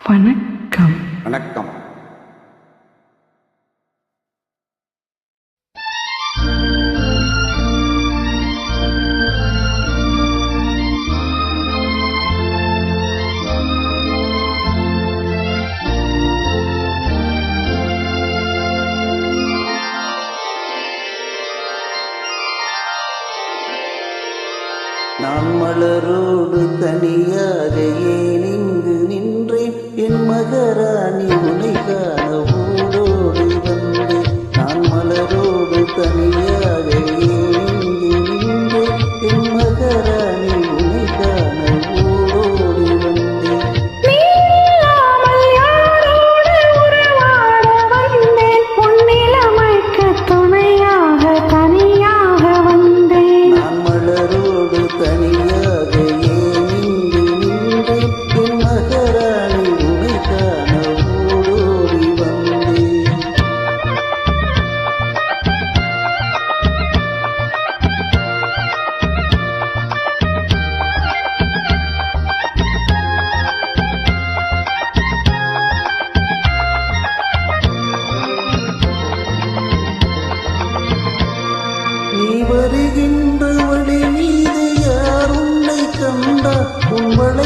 வணக்கம். வணக்கம். நான் மலரோடு தனியாக ஏன் மகராணி உனை No.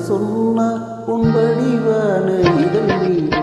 சொன்ன உன்படிவான இதழ்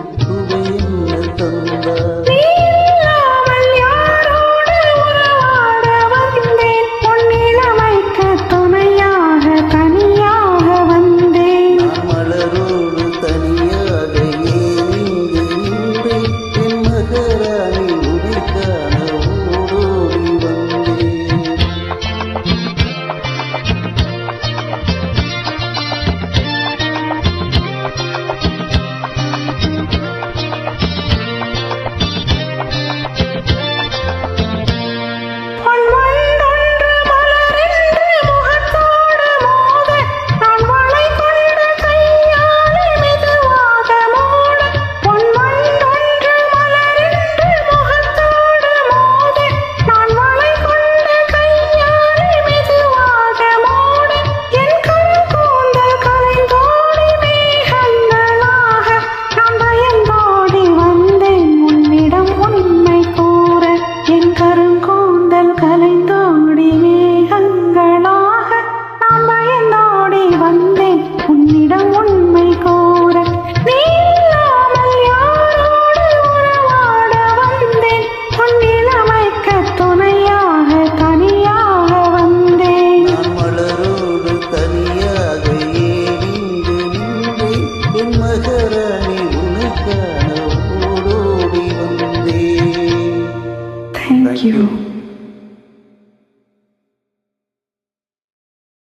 கடல் கலைந்தோடி மேகங்களாக நான் பயந்தோடி வந்தேன். உன்னிடம் உண்மை கூற நீ இல்லாமல் யாரோடு உறவாட வந்தேன். உன்னில் அமைக்க துணையாக தனியாக வந்தேன். Thank you.